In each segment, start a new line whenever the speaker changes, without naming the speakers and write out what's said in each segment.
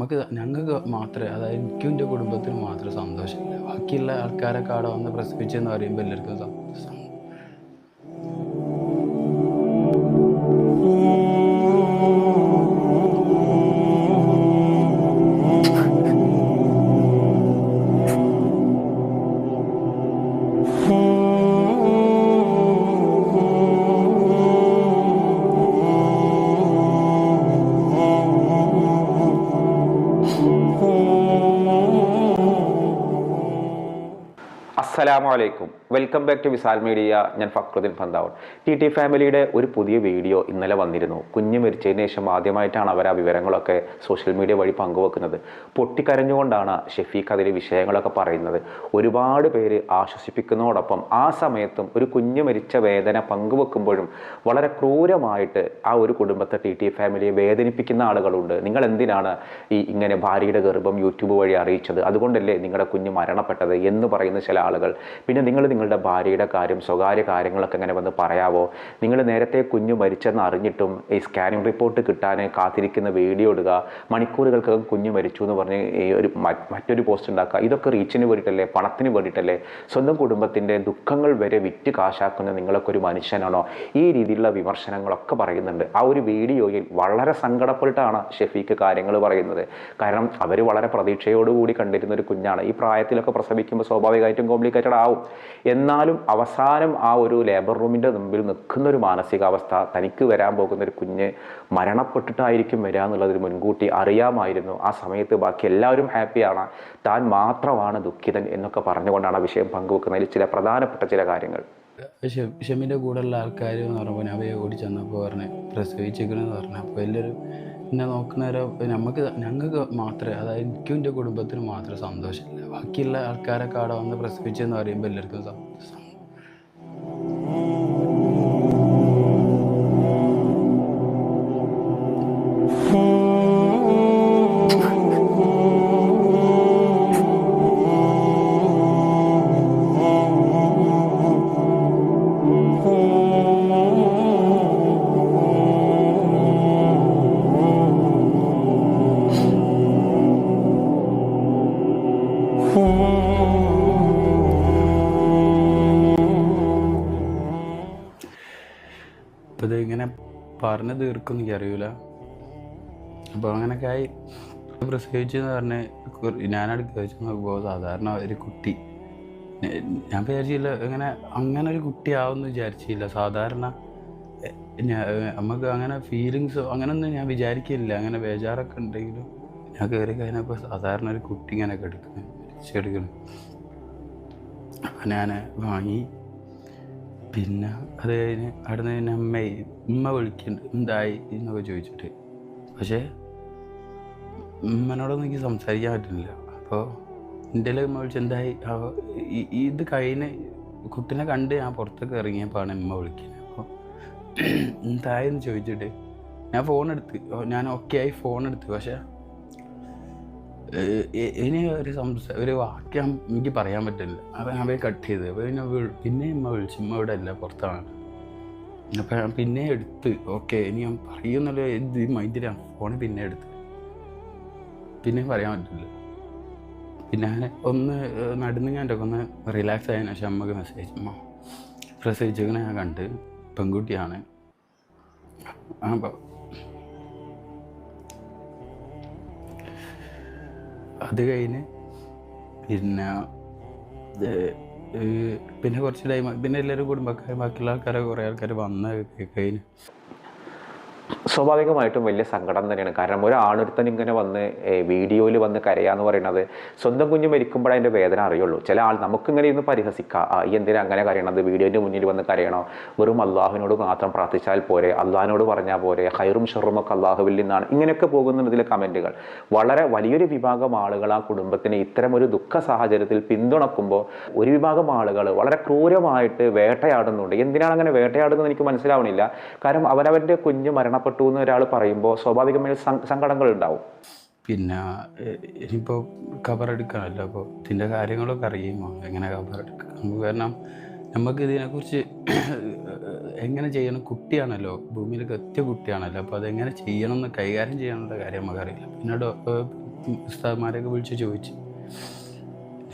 നമുക്ക് ഞങ്ങൾക്ക് മാത്രമേ അതായത് എനിക്കും എന്റെ കുടുംബത്തിന് മാത്രമേ സന്തോഷമില്ല ബാക്കിയുള്ള ആൾക്കാരൊക്കെ അവിടെ വന്ന് പ്രസവിച്ചെന്ന് പറയുമ്പോൾ എല്ലാവർക്കും സന്തോഷം
السلام عليكم. Welcome back to Visal media ഞാൻ ഫക്രുദ്ദീൻ പന്താവൺ ടി ടി ഫാമിലിയുടെ ഒരു പുതിയ വീഡിയോ ഇന്നലെ വന്നിരുന്നു. കുഞ്ഞ് മരിച്ചതിന് ശേഷം ആദ്യമായിട്ടാണ് അവർ ആ വിവരങ്ങളൊക്കെ സോഷ്യൽ മീഡിയ വഴി പങ്കുവെക്കുന്നത്. പൊട്ടിക്കരഞ്ഞുകൊണ്ടാണ് ഷെഫീഖ് അതിലെ വിഷയങ്ങളൊക്കെ പറയുന്നത്. ഒരുപാട് പേര് ആശ്വസിപ്പിക്കുന്നതോടൊപ്പം ആ സമയത്തും ഒരു കുഞ്ഞ് മരിച്ച വേദന പങ്കുവെക്കുമ്പോഴും വളരെ ക്രൂരമായിട്ട് ആ ഒരു കുടുംബത്തെ ടി ടി ഫാമിലിയെ വേദനിപ്പിക്കുന്ന ആളുകളുണ്ട്. നിങ്ങൾ എന്തിനാണ് ഈ ഇങ്ങനെ ഭാര്യയുടെ ഗർഭം യൂട്യൂബ് വഴി അറിയിച്ചത്? അതുകൊണ്ടല്ലേ നിങ്ങളുടെ കുഞ്ഞ് മരണപ്പെട്ടത് എന്ന് പറയുന്ന ചില ആളുകൾ. പിന്നെ നിങ്ങൾ നിങ്ങളുടെ ഭാര്യയുടെ കാര്യം സ്വകാര്യ കാര്യങ്ങളൊക്കെ ഇങ്ങനെ വന്ന് പറയാവോ? നിങ്ങൾ നേരത്തെ കുഞ്ഞു മരിച്ചെന്ന് അറിഞ്ഞിട്ടും ഈ സ്കാനിങ് റിപ്പോർട്ട് കിട്ടാൻ കാത്തിരിക്കുന്ന വീഡിയോ ഇടുക മണിക്കൂറുകൾക്കകം കുഞ്ഞു മരിച്ചു എന്ന് പറഞ്ഞ് ഈ ഒരു മറ്റൊരു പോസ്റ്റ് ഉണ്ടാക്കുക. ഇതൊക്കെ റീച്ചിന് വേണ്ടിയിട്ടല്ലേ പണത്തിന് വേണ്ടിയിട്ടല്ലേ? സ്വന്തം കുടുംബത്തിന്റെ ദുഃഖങ്ങൾ വരെ വിറ്റ് കാശാക്കുന്ന നിങ്ങളൊക്കെ ഒരു മനുഷ്യനാണോ? ഈ രീതിയിലുള്ള വിമർശനങ്ങളൊക്കെ പറയുന്നുണ്ട്. ആ ഒരു വീഡിയോയിൽ വളരെ സങ്കടപ്പെട്ടാണ് ഷെഫീക്ക് കാര്യങ്ങൾ പറയുന്നത്. കാരണം അവർ വളരെ പ്രതീക്ഷയോടുകൂടി കണ്ടിരുന്ന ഒരു കുഞ്ഞാണ്. ഈ പ്രായത്തിലൊക്കെ പ്രസവിക്കുമ്പോൾ സ്വാഭാവികമായിട്ടും കോംപ്ലിക്കേറ്റഡ് ആവും. എന്നാലും അവസാനം ആ ഒരു ലേബർ റൂമിന്റെ മുമ്പിൽ നിൽക്കുന്ന ഒരു മാനസികാവസ്ഥ തനിക്ക് വരാൻ പോകുന്ന ഒരു കുഞ്ഞ് മരണപ്പെട്ടിട്ടായിരിക്കും വരിക എന്നുള്ളതിന് മുൻകൂട്ടി അറിയാമായിരുന്നു. ആ സമയത്ത് ബാക്കി എല്ലാവരും ഹാപ്പിയാണ് താൻ മാത്രമാണ് ദുഃഖിതൻ എന്നൊക്കെ പറഞ്ഞുകൊണ്ടാണ് ആ വിഷയം പങ്കുവെക്കുന്നതിൽ ചില പ്രധാനപ്പെട്ട ചില കാര്യങ്ങൾ.
ഷമിന്റെ കൂടെയുള്ള ആൾക്കാർ എന്ന് പറഞ്ഞപ്പോൾ അവയെ ഓടി ചെന്നപ്പോൾ പറഞ്ഞ് പ്രസവിച്ചിരിക്കണമെന്ന് പറഞ്ഞു. അപ്പോൾ എല്ലാവരും എന്നെ നോക്കുന്നവരോ നമുക്ക് ഞങ്ങൾക്ക് മാത്രമേ അതായത് എനിക്കും എന്റെ കുടുംബത്തിന് മാത്രമേ സന്തോഷമില്ല. ബാക്കിയുള്ള ആൾക്കാരൊക്കെ അവിടെ വന്ന് പ്രസവിച്ചെന്ന് പറയുമ്പോൾ എല്ലാവർക്കും പറഞ്ഞു തീർക്കും എനിക്ക് അറിയില്ല അപ്പോൾ അങ്ങനെയൊക്കെ ആയി. പ്രസവിച്ചെന്ന് പറഞ്ഞ് ഞാനടുത്ത് ചോദിച്ചു നോക്കുമ്പോൾ സാധാരണ ഒരു കുട്ടി. ഞാൻ വിചാരിച്ചില്ല ഇങ്ങനെ അങ്ങനെ ഒരു കുട്ടിയാവുമെന്ന് വിചാരിച്ചില്ല. സാധാരണ നമുക്ക് അങ്ങനെ ഫീലിങ്സോ അങ്ങനെയൊന്നും ഞാൻ വിചാരിക്കില്ല അങ്ങനെ ബേജാറൊക്കെ ഉണ്ടെങ്കിലും ഞാൻ കയറി കഴിഞ്ഞപ്പോൾ സാധാരണ ഒരു കുട്ടി ഇങ്ങനെ കിടക്കുന്നു ഞാൻ വാങ്ങി. പിന്നെ അത് കഴിഞ്ഞ് അവിടെ നിന്ന് പിന്നെ അമ്മയെ ഉമ്മ വിളിക്കുന്നുണ്ട് എന്തായി എന്നൊക്കെ ചോദിച്ചിട്ട്. പക്ഷേ ഉമ്മനോടൊന്നും എനിക്ക് സംസാരിക്കാൻ പറ്റുന്നില്ല. അപ്പോൾ എന്റെ ഉമ്മ വിളിച്ച് എന്തായി? ഇത് കഴിഞ്ഞ് കുട്ടീനെ കണ്ട് ഞാൻ പുറത്തൊക്കെ ഇറങ്ങിയപ്പോഴാണ് ഉമ്മ വിളിക്കുന്നത് അപ്പോൾ എന്തായെന്ന് ചോദിച്ചിട്ട് ഞാൻ ഫോൺ എടുത്ത് ഞാൻ ഓക്കെ ആയി ഫോൺ എടുത്ത്. പക്ഷേ ഇനി ഒരു സംസ ഒരു വാക്യം എനിക്ക് പറയാൻ പറ്റില്ല. അപ്പം അവയെ കട്ട് ചെയ്ത് പിന്നെ പിന്നെ അമ്മ വിളിച്ചു അമ്മ ഇവിടെ അല്ല പുറത്താണ്. അപ്പം പിന്നെ എടുത്ത് ഓക്കെ ഇനി ഞാൻ പറയുന്നുള്ള ഇത് മൈൻഡിലാണ് ഫോണ് പിന്നെ എടുത്ത്. പിന്നെ പറയാൻ പറ്റില്ല. പിന്നെ ഞാൻ ഒന്ന് നടന്ന് ഞാൻ ഒന്ന് റിലാക്സ് ആയതിനു ശേഷം അമ്മയ്ക്ക് മെസ്സേജ് അമ്മ പ്രസവിച്ചേക്കണ ഞാൻ കണ്ട് പെൺകുട്ടിയാണ്. അപ്പം അത് കഴിഞ്ഞ് പിന്നെ പിന്നെ കുറച്ച് ടൈം പിന്നെ എല്ലാവരും കുടുംബക്കാർ ബാക്കിയുള്ള ആൾക്കാരെ കുറേ ആൾക്കാർ വന്ന് കഴിഞ്ഞ്.
സ്വാഭാവികമായിട്ടും വലിയ സങ്കടം തന്നെയാണ്. കാരണം ഒരാണൊരുത്തൻ ഇങ്ങനെ വന്ന് വീഡിയോയിൽ വന്ന് കരയാന്ന് പറയുന്നത് സ്വന്തം കുഞ്ഞ് മരിക്കുമ്പോഴേ അതിന്റെ വേദന അറിയുള്ളൂ. ചില ആൾ നമുക്കിങ്ങനെ ഇന്ന് പരിഹസിക്കാം. ഈ എന്തിനാ അങ്ങനെ കരയണത്? വീഡിയോന്റെ മുന്നിൽ വന്ന് കരയണോ? വെറും അള്ളാഹുവിനോട് മാത്രം പ്രാർത്ഥിച്ചാൽ പോരെ. അള്ളാഹിനോട് പറഞ്ഞാൽ പോരെ. ഹൈറും ഷെറും ഒക്കെ അള്ളാഹുവിൽ നിന്നാണ്. ഇങ്ങനെയൊക്കെ പോകുന്നതിലെ കമന്റുകൾ. വളരെ വലിയൊരു വിഭാഗം ആളുകൾ ആ കുടുംബത്തിന് ഇത്തരം ഒരു ദുഃഖ സാഹചര്യത്തിൽ പിന്തുണക്കുമ്പോൾ ഒരു വിഭാഗം ആളുകൾ വളരെ ക്രൂരമായിട്ട് വേട്ടയാടുന്നുണ്ട്. എന്തിനാണ് അങ്ങനെ വേട്ടയാടുന്നത് എനിക്ക് മനസ്സിലാവണില്ല. കാരണം അവനവന്റെ കുഞ്ഞ് മരണപ്പെട്ടു എന്ന് ഒരാൾ പറയുമ്പോൾ സ്വാഭാവികമായി സങ്കടങ്ങൾ ഉണ്ടാവും.
പിന്നെ ഇനിയിപ്പോൾ കവറെടുക്കാനല്ലോ അപ്പോൾ ഇതിന്റെ കാര്യങ്ങളൊക്കെ അറിയുമോ? എങ്ങനെ കവറെടുക്കാം കാരണം നമുക്ക് ഇതിനെക്കുറിച്ച് എങ്ങനെ ചെയ്യണം? കുട്ടിയാണല്ലോ. ഭൂമിയിലേക്ക് എത്തിയ കുട്ടിയാണല്ലോ. അപ്പോൾ അതെങ്ങനെ ചെയ്യണം എന്ന് കൈകാര്യം ചെയ്യാനുള്ള കാര്യം നമുക്കറിയില്ല. പിന്നെ ഉസ്താദ്മാരെയൊക്കെ വിളിച്ച് ചോദിച്ചു.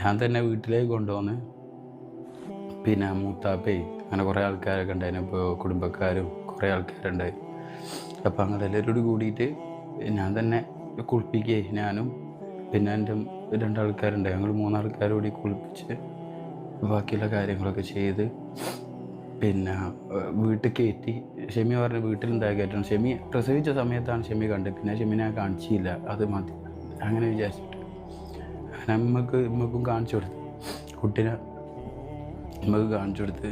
ഞാൻ തന്നെ വീട്ടിലേക്ക് കൊണ്ടുവന്ന് പിന്നെ മൂത്താപ്പേ അങ്ങനെ കുറേ ആൾക്കാരൊക്കെ ഉണ്ടായിരുന്നു. ഇപ്പോൾ കുടുംബക്കാരും കുറേ ആൾക്കാരുണ്ടായി. അപ്പം അങ്ങനെ കൂടിയിട്ട് ഞാൻ തന്നെ കുളിപ്പിക്കേ ഞാനും പിന്നെ എന്റെ രണ്ടാൾക്കാരുണ്ട്. ഞങ്ങൾ മൂന്നാൾക്കാർ കൂടി കുളിപ്പിച്ച് ബാക്കിയുള്ള കാര്യങ്ങളൊക്കെ ചെയ്ത് പിന്നെ വീട്ടിൽ കയറ്റി. ഷെമി പറഞ്ഞ വീട്ടിൽ എന്താ കയറ്റണം ഷെമി പ്രസവിച്ച സമയത്താണ് ഷെമി കണ്ടത്. പിന്നെ ഷെമി ഞാൻ കാണിച്ചില്ല. അത് മതി. അങ്ങനെ വിചാരിച്ചിട്ട്. അമ്മയ്ക്ക് ഇമ്മക്കും കാണിച്ചു കൊടുത്തു. കുട്ടീനെ നമുക്ക് കാണിച്ചു കൊടുത്ത്.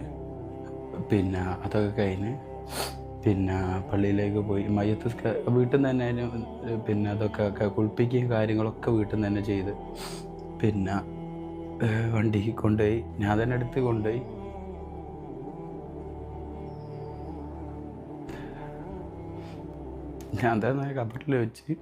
പിന്നെ അതൊക്കെ കഴിഞ്ഞ് പിന്നെ പള്ളിയിലേക്ക് പോയി. മയ്യത്ത് വീട്ടിൽ നിന്ന് തന്നെ പിന്നെ അതൊക്കെ കുളിപ്പിക്കുകയും കാര്യങ്ങളൊക്കെ വീട്ടിൽ നിന്ന് തന്നെ ചെയ്ത്. പിന്നെ വണ്ടി കൊണ്ടുപോയി. ഞാൻ തന്നെ എടുത്ത് കൊണ്ടുപോയി. ഞാൻ തന്നെ കബറിൽ വെച്ച്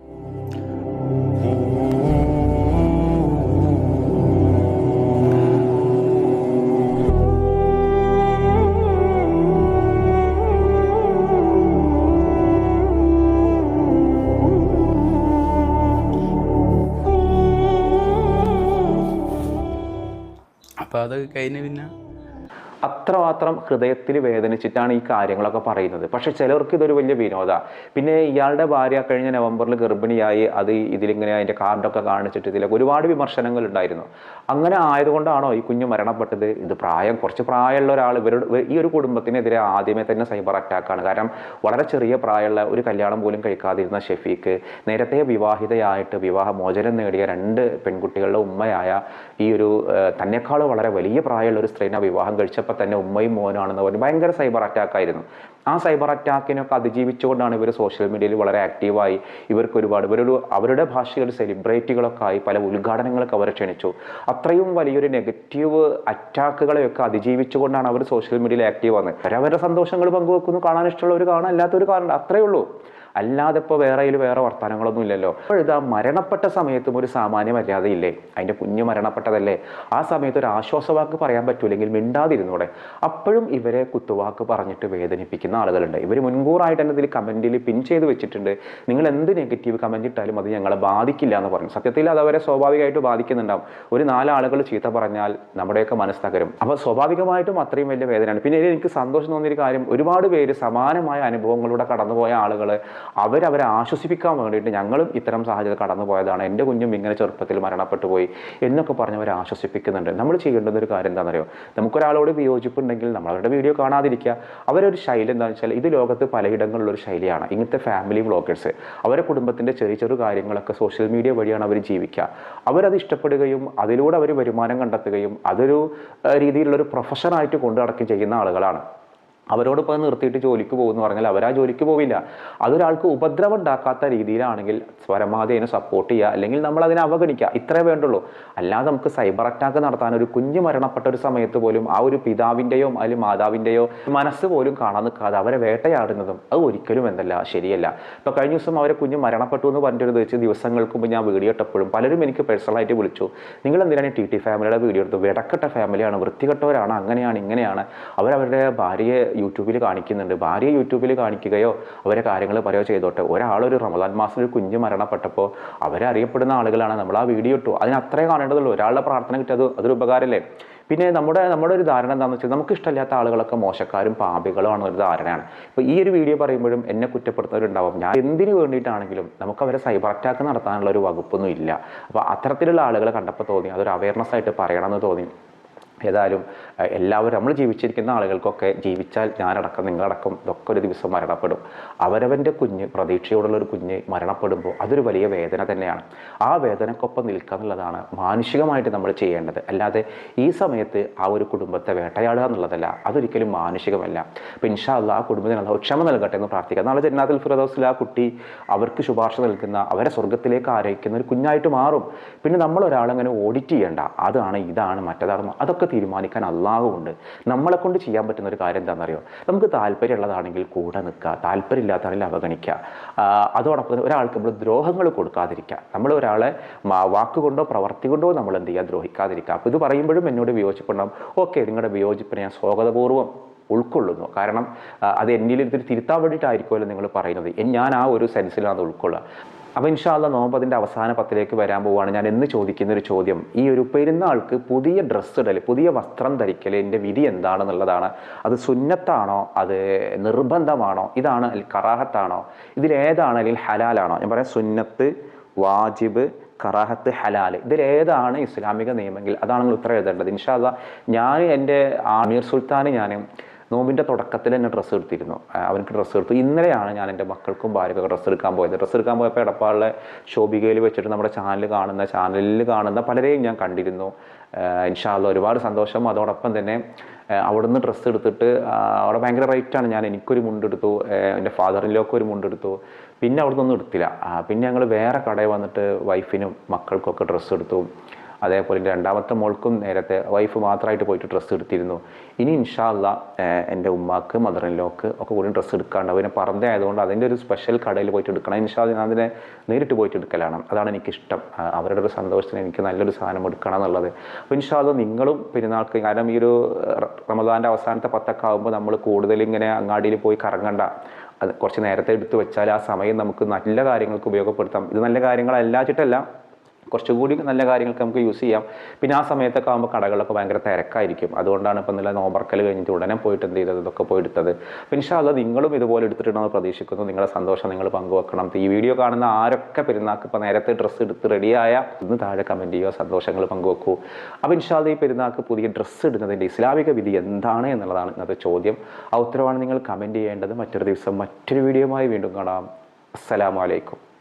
അപ്പോൾ അത് കഴിഞ്ഞ് പിന്നെ
അത്രമാത്രം ഹൃദയത്തിൽ വേദനിച്ചിട്ടാണ് ഈ കാര്യങ്ങളൊക്കെ പറയുന്നത്. പക്ഷെ ചിലർക്ക് ഇതൊരു വലിയ വിനോദ. പിന്നെ ഇയാളുടെ ഭാര്യ കഴിഞ്ഞ നവംബറിൽ ഗർഭിണിയായി അത് ഇതിലിങ്ങനെ അതിന്റെ കാർഡൊക്കെ കാണിച്ചിട്ട് ഇതിലൊക്കെ ഒരുപാട് വിമർശനങ്ങൾ ഉണ്ടായിരുന്നു. അങ്ങനെ ആയതുകൊണ്ടാണോ ഈ കുഞ്ഞ് മരണപ്പെട്ടത്? ഇത് പ്രായം കുറച്ച് പ്രായമുള്ള ഒരാൾ ഇവരുടെ ഈ ഒരു കുടുംബത്തിനെതിരെ ആദ്യമേ തന്നെ സൈബർ അറ്റാക്കാണ്. കാരണം വളരെ ചെറിയ പ്രായമുള്ള ഒരു കല്യാണം പോലും കഴിക്കാതിരുന്ന ഷെഫീക്ക് നേരത്തെ വിവാഹിതയായിട്ട് വിവാഹമോചനം നേടിയ രണ്ട് പെൺകുട്ടികളുടെ ഉമ്മയായ ഈ ഒരു തന്നെക്കാൾ വളരെ വലിയ പ്രായമുള്ള ഒരു സ്ത്രീനെ വിവാഹം കഴിച്ചപ്പോൾ തന്നെ ഉമ്മയും മോനാണെന്ന് പറഞ്ഞ് ഭയങ്കര സൈബർ അറ്റാക്ക് ആയിരുന്നു. ആ സൈബർ അറ്റാക്കിനൊക്കെ അതിജീവിച്ചുകൊണ്ടാണ് ഇവർ സോഷ്യൽ മീഡിയയിൽ വളരെ ആക്റ്റീവായി ഇവർക്ക് ഒരുപാട് ഇവരൊരു അവരുടെ ഭാഷയിൽ സെലിബ്രിറ്റികളൊക്കെ ആയി പല ഉദ്ഘാടനങ്ങളൊക്കെ അവരെ ക്ഷണിച്ചു. അത്രയും വലിയൊരു നെഗറ്റീവ് അറ്റാക്കുകളെയൊക്കെ അതിജീവിച്ചുകൊണ്ടാണ് അവർ സോഷ്യൽ മീഡിയയിൽ ആക്റ്റീവ് ആവുന്നത്. അവരവരുടെ സന്തോഷങ്ങൾ പങ്കുവെക്കുന്നു. കാണാൻ ഇഷ്ടമുള്ളവർ കാണാൻ. അല്ലാത്തവർ കാണണ്ട അത്രയേ ഉള്ളൂ. അല്ലാതെ ഇപ്പോൾ വേറെ അതിൽ വേറെ വർത്തമാനങ്ങളൊന്നും ഇല്ലല്ലോ. അപ്പോൾ ഇതാ മരണപ്പെട്ട സമയത്തും ഒരു സാമാന്യ മര്യാദയില്ലേ? അതിന്റെ കുഞ്ഞ് മരണപ്പെട്ടതല്ലേ? ആ സമയത്ത് ഒരു ആശ്വാസവാക്ക് പറയാൻ പറ്റൂലെങ്കിൽ മിണ്ടാതിരുന്നൂടെ. അപ്പോഴും ഇവരെ കുത്തുവാക്ക് പറഞ്ഞിട്ട് വേദനിപ്പിക്കുന്ന ആളുകളുണ്ട്. ഇവർ മുൻകൂറായിട്ട് തന്നെ ഇതിൽ കമന്റിൽ പിൻ ചെയ്ത് വെച്ചിട്ടുണ്ട്. നിങ്ങൾ എന്ത് നെഗറ്റീവ് കമന്റ് ഇട്ടാലും അത് ഞങ്ങളെ ബാധിക്കില്ല എന്ന് പറഞ്ഞു. സത്യത്തിൽ അത് അവരെ സ്വാഭാവികമായിട്ട് ബാധിക്കുന്നുണ്ടാവും. ഒരു നാലാളുകൾ ചീത്ത പറഞ്ഞാൽ നമ്മുടെയൊക്കെ മനസ്സ് തകരും. അപ്പോൾ സ്വാഭാവികമായിട്ടും അത്രയും വലിയ വേദനയാണ്. പിന്നെ എനിക്ക് സന്തോഷം തോന്നിയൊരു കാര്യം ഒരുപാട് പേര് സമാനമായ അനുഭവങ്ങളിലൂടെ കടന്നുപോയ ആളുകൾ അവരവരെ ആശ്വസിപ്പിക്കാൻ വേണ്ടിയിട്ട് ഞങ്ങളും ഇത്തരം സാഹചര്യം കടന്നു പോയതാണ്. എന്റെ കുഞ്ഞും ഇങ്ങനെ ചെറുപ്പത്തിൽ മരണപ്പെട്ടു പോയി എന്നൊക്കെ പറഞ്ഞവരെ ആശ്വസിപ്പിക്കുന്നുണ്ട്. നമ്മൾ ചെയ്യേണ്ടത് ഒരു കാര്യം എന്താണെന്നറിയോ? നമുക്കൊരാളോട് വിയോജിപ്പുണ്ടെങ്കിൽ നമ്മൾ അവരുടെ വീഡിയോ കാണാതിരിക്കുക. അവരൊരു ശൈലി എന്താണെന്ന് വെച്ചാൽ ഇത് ലോകത്ത് ഒരു ശൈലിയാണ്. ഇങ്ങനത്തെ ഫാമിലി വ്ളോഗേഴ്സ് അവരെ കുടുംബത്തിന്റെ ചെറിയ ചെറു കാര്യങ്ങളൊക്കെ സോഷ്യൽ മീഡിയ വഴിയാണ് അവർ ജീവിക്കുക. അവരത് ഇഷ്ടപ്പെടുകയും അതിലൂടെ അവർ വരുമാനം കണ്ടെത്തുകയും അതൊരു രീതിയിലുള്ളൊരു പ്രൊഫഷനായിട്ട് കൊണ്ടു നടക്കുകയും ചെയ്യുന്ന ആളുകളാണ്. അവരോടൊപ്പം നിർത്തിയിട്ട് ജോലിക്ക് പോകുമെന്ന് പറഞ്ഞാൽ അവർ ആ ജോലിക്ക് പോവില്ല. അതൊരാൾക്ക് ഉപദ്രവം ഉണ്ടാക്കാത്ത രീതിയിലാണെങ്കിൽ പരമാവധി സപ്പോർട്ട് ചെയ്യുക. അല്ലെങ്കിൽ നമ്മൾ അതിനെ അവഗണിക്കുക. ഇത്രേ വേണ്ടുള്ളൂ. അല്ലാതെ നമുക്ക് സൈബർ അറ്റാക്ക് നടത്താൻ ഒരു കുഞ്ഞു മരണപ്പെട്ട ഒരു സമയത്ത് പോലും ആ ഒരു പിതാവിന്റെയോ അല്ലെങ്കിൽ മാതാവിന്റെയോ മനസ്സ് പോലും കാണാൻ നിൽക്കാതെ അവരെ വേട്ടയാടുന്നതും അത് ഒരിക്കലും എന്തല്ല ശരിയല്ല. ഇപ്പോൾ കഴിഞ്ഞ ദിവസം അവരെ കുഞ്ഞ് മരണപ്പെട്ടു എന്ന് പറഞ്ഞിട്ട് വെച്ച് ദിവസങ്ങൾക്ക് മുമ്പ് ഞാൻ വീഡിയോ ഇട്ടപ്പോഴും പലരും എനിക്ക് പേഴ്സണലായിട്ട് വിളിച്ചു. നിങ്ങൾ എന്തിനാണ് ടി ടി ഫാമിലിയുടെ വീഡിയോ എടുത്തു വെടക്കെട്ട ഫാമിലിയാണ് വൃത്തികെട്ടവരാണ് അങ്ങനെയാണ് ഇങ്ങനെയാണ്. അവരവരുടെ ഭാര്യയെ യൂട്യൂബിൽ കാണിക്കുന്നുണ്ട്. ഭാര്യ യൂട്യൂബിൽ കാണിക്കുകയോ അവരെ കാര്യങ്ങൾ പറയുകയോ ചെയ്തോട്ടെ. ഒരാളൊരു റമദാൻ മാസത്തിൽ കുഞ്ഞ് മരണപ്പെട്ടപ്പോൾ അവരെ അറിയപ്പെടുന്ന ആളുകളാണ്. നമ്മൾ ആ വീഡിയോ ഇട്ടു. അതിന് അത്രേ കാണേണ്ടതുള്ളൂ. ഒരാളുടെ പ്രാർത്ഥന കിട്ടിയത് അതൊരു ഉപകാരമല്ലേ? പിന്നെ നമ്മുടെ നമ്മുടെ ഒരു ധാരണ എന്താണെന്ന് വെച്ചാൽ നമുക്ക് ഇഷ്ടമില്ലാത്ത ആളുകളൊക്കെ മോശക്കാരും പാപികളുമാണ് ഒരു ധാരണയാണ്. ഇപ്പോൾ ഈ ഒരു വീഡിയോ പറയുമ്പോഴും എന്നെ കുറ്റപ്പെടുത്തുന്നവരുണ്ടാവും. ഞാൻ എന്തിനു വേണ്ടിയിട്ടാണെങ്കിലും നമുക്ക് അവരെ സൈബർ അറ്റാക്ക് നടത്താനുള്ള ഒരു വകുപ്പൊന്നും ഇല്ല. അപ്പോൾ അത്തരത്തിലുള്ള ആളുകളെ കണ്ടപ്പോൾ തോന്നി. അതൊരു അവയർനെസ് ആയിട്ട് പറയണമെന്ന് തോന്നി. ഏതായാലും എല്ലാവരും നമ്മൾ ജീവിച്ചിരിക്കുന്ന ആളുകൾക്കൊക്കെ ജീവിച്ചാൽ ഞാനടക്കം നിങ്ങളടക്കം ഇതൊക്കെ ഒരു ദിവസം മരണപ്പെടും. അവരവന്റെ കുഞ്ഞ് പ്രതീക്ഷയോടുള്ള ഒരു കുഞ്ഞ് മരണപ്പെടുമ്പോൾ അതൊരു വലിയ വേദന തന്നെയാണ്. ആ വേദനക്കൊപ്പം നിൽക്കുക എന്നുള്ളതാണ് മാനുഷികമായിട്ട് നമ്മൾ ചെയ്യേണ്ടത്. അല്ലാതെ ഈ സമയത്ത് ആ ഒരു കുടുംബത്തെ വേട്ടയാടുക എന്നുള്ളതല്ല അതൊരിക്കലും മാനുഷികമല്ല. അപ്പം ഇൻഷാ അല്ലാ ആ കുടുംബത്തിന് അല്ല ക്ഷമ നൽകട്ടെ എന്ന് പ്രാർത്ഥിക്കാം. നാളെ ജന്നാത്തിൽ ഫിറദോസിൽ ആ കുട്ടി അവർക്ക് ശുപാർശ നൽകുന്ന അവരെ സ്വർഗത്തിലേക്ക് ആരയിക്കുന്ന ഒരു കുഞ്ഞായിട്ട് മാറും. പിന്നെ നമ്മൾ ഒരാളങ്ങനെ ഓഡിറ്റ് ചെയ്യേണ്ട. അതാണ് ഇതാണ് മറ്റതാണ് അതൊക്കെ തീരുമാനിക്കാൻ അള്ളാഹുണ്ട് നമ്മളെ കൊണ്ട് ചെയ്യാൻ പറ്റുന്ന ഒരു കാര്യം എന്താണെന്നറിയോ? നമുക്ക് താല്പര്യമുള്ളതാണെങ്കിൽ കൂടെ നിൽക്കുക താല്പര്യമില്ലാത്തതാണെങ്കിൽ അവഗണിക്കുക. അതോടൊപ്പം ഒരാൾക്ക് നമ്മൾ ദ്രോഹങ്ങൾ കൊടുക്കാതിരിക്കുക. നമ്മൾ ഒരാളെ വാക്കുകൊണ്ടോ പ്രവർത്തി കൊണ്ടോ നമ്മൾ എന്ത് ചെയ്യുക? ദ്രോഹിക്കാതിരിക്കുക. അപ്പോൾ ഇത് പറയുമ്പോഴും എന്നോട് വിയോജിപ്പുണ്ടാവും. ഓക്കെ നിങ്ങളുടെ വിയോജിപ്പിനെ ഞാൻ സ്വാഗതപൂർവം ഉൾക്കൊള്ളുന്നു. കാരണം അത് ഇതിൽ തിരുത്താൻ വേണ്ടിയിട്ടായിരിക്കുമല്ലോ നിങ്ങൾ പറയുന്നത്. ഞാൻ ആ ഒരു സെൻസിലാണ് അത് ഉൾക്കൊള്ളുക. അപ്പോൾ ഇൻഷാല്ല നോമ്പതിന്റെ അവസാന പത്തിലേക്ക് വരാൻ പോവുകയാണ് ഞാൻ എന്ന് ചോദിക്കുന്ന ഒരു ചോദ്യം ഈ ഒരു പെരുന്നാൾക്ക് പുതിയ ഡ്രസ്സ് ഇടൽ പുതിയ വസ്ത്രം ധരിക്കൽ എന്റെ വിധി എന്താണെന്നുള്ളതാണ്. അത് സുന്നത്താണോ? അത് നിർബന്ധമാണോ? ഇതാണ് അൽ കറാഹത്താണോ? ഇതിലേതാണ് അല്ലെങ്കിൽ ഹലാലാണോ? ഞാൻ പറയാം സുന്നത്ത് വാജിബ് കറാഹത്ത് ഹലാൽ ഇതിലേതാണ് ഇസ്ലാമിക നിയമമെങ്കിൽ അതാണ് നിങ്ങൾ ഉത്തരം എഴുതേണ്ടത്. ഇൻഷാല്ല ഞാൻ എന്റെ ആമീർ സുൽത്താന് ഞാൻ നോമ്പിന്റെ തുടക്കത്തിൽ തന്നെ ഡ്രസ്സ് എടുത്തിരുന്നു. അവനക്ക് ഡ്രസ്സ് എടുത്തു. ഇന്നലെയാണ് ഞാൻ എന്റെ മക്കൾക്കും ഭാര്യക്കൊക്കെ ഡ്രസ്സ് എടുക്കാൻ പോയത്. ഡ്രസ്സ് എടുക്കാൻ പോയപ്പോൾ എടപ്പാളിലെ ഷോബികയിൽ വെച്ചിട്ട് നമ്മുടെ ചാനൽ കാണുന്ന ചാനലിൽ കാണുന്ന പലരെയും ഞാൻ കണ്ടിരുന്നു. ഇൻഷാല്ല ഒരുപാട് സന്തോഷം. അതോടൊപ്പം തന്നെ അവിടുന്ന് ഡ്രസ്സ് എടുത്തിട്ട് അവിടെ ഭയങ്കര റേറ്റാണ്. ഞാൻ എനിക്കൊരു മുണ്ടെടുത്തു എന്റെ ഫാദറിലൊക്കെ ഒരു മുണ്ടെടുത്തു പിന്നെ അവിടുന്ന് ഒന്നും എടുത്തില്ല പിന്നെ ഞങ്ങൾ വേറെ കടയിൽ വന്നിട്ട് വൈഫിനും മക്കൾക്കൊക്കെ ഡ്രസ്സ് എടുത്തു. അതേപോലെ എന്റെ രണ്ടാമത്തെ മോൾക്കും നേരത്തെ വൈഫ് മാത്രമായിട്ട് പോയിട്ട് ഡ്രസ്സ് എടുത്തിരുന്നു. ഇനി ഇൻഷാല്ല എന്റെ ഉമ്മാക്ക് മദറിൻലോക്ക് ഒക്കെ കൂടി ഡ്രസ്സ് എടുക്കാണ്ട് അവനെ പറന്ത ആയതുകൊണ്ട് അതിന്റെ ഒരു സ്പെഷ്യൽ കടയിൽ പോയിട്ട് എടുക്കണം. ഇൻഷാല്ല ഞാൻ അതിനെ നേരിട്ട് പോയിട്ട് എടുക്കലാണ്. അതാണ് എനിക്കിഷ്ടം. അവരുടെ ഒരു സന്തോഷത്തിന് എനിക്ക് നല്ലൊരു സാധനം എടുക്കണം എന്നുള്ളത്. അപ്പോൾ ഇൻഷാല്ല നിങ്ങളും പെരുന്നാൾക്ക് കാരണം ഈ ഒരു റമദാന്റെ അവസാനത്തെ പത്തൊക്കെ ആകുമ്പോൾ നമ്മൾ കൂടുതൽ ഇങ്ങനെ അങ്ങാടിയിൽ പോയി കറങ്ങണ്ട. അത് കുറച്ച് നേരത്തെ എടുത്തു വെച്ചാൽ ആ സമയം നമുക്ക് നല്ല കാര്യങ്ങൾക്ക് ഉപയോഗപ്പെടുത്താം. ഇത് നല്ല കാര്യങ്ങളല്ലാച്ചിട്ടല്ല കുറച്ചുകൂടി നല്ല കാര്യങ്ങൾക്ക് നമുക്ക് യൂസ് ചെയ്യാം. പിന്നെ ആ സമയത്തൊക്കെ ആകുമ്പോൾ കടകളൊക്കെ ഭയങ്കര തിരക്കായിരിക്കും. അതുകൊണ്ടാണ് ഇപ്പം നല്ല നോമ്പർക്കൽ കഴിഞ്ഞിട്ട് ഉടനെ പോയിട്ട് എന്ത് ചെയ്തത്? ഇതൊക്കെ പോയി എടുത്തത്. അപ്പം ഇൻഷാല്ല നിങ്ങളും ഇതുപോലെ എടുത്തിട്ടുണ്ടെന്ന് പ്രതീക്ഷിക്കുന്നു. നിങ്ങളുടെ സന്തോഷം നിങ്ങൾ പങ്കുവെക്കണം. ഈ വീഡിയോ കാണുന്ന ആരൊക്കെ പെരുന്നാൾക്ക് ഇപ്പോൾ നേരത്തെ ഡ്രസ്സ് എടുത്ത് റെഡിയായ ഒന്ന് താഴെ കമന്റ് ചെയ്യുക. സന്തോഷങ്ങൾ പങ്കുവെക്കൂ. അപ്പോൾ ഇൻഷാല്ല ഈ പെരുന്നാൾക്ക് പുതിയ ഡ്രസ്സ് ഇടുന്നതിന്റെ ഇസ്ലാമിക വിധി എന്താണ് എന്നുള്ളതാണ് ഇന്നത്തെ ചോദ്യം. ആ ഉത്തരവാണ് നിങ്ങൾ കമന്റ് ചെയ്യേണ്ടത്. മറ്റൊരു ദിവസം മറ്റൊരു വീഡിയോയുമായി വീണ്ടും കാണാം. അസ്സലാമു അലൈക്കും.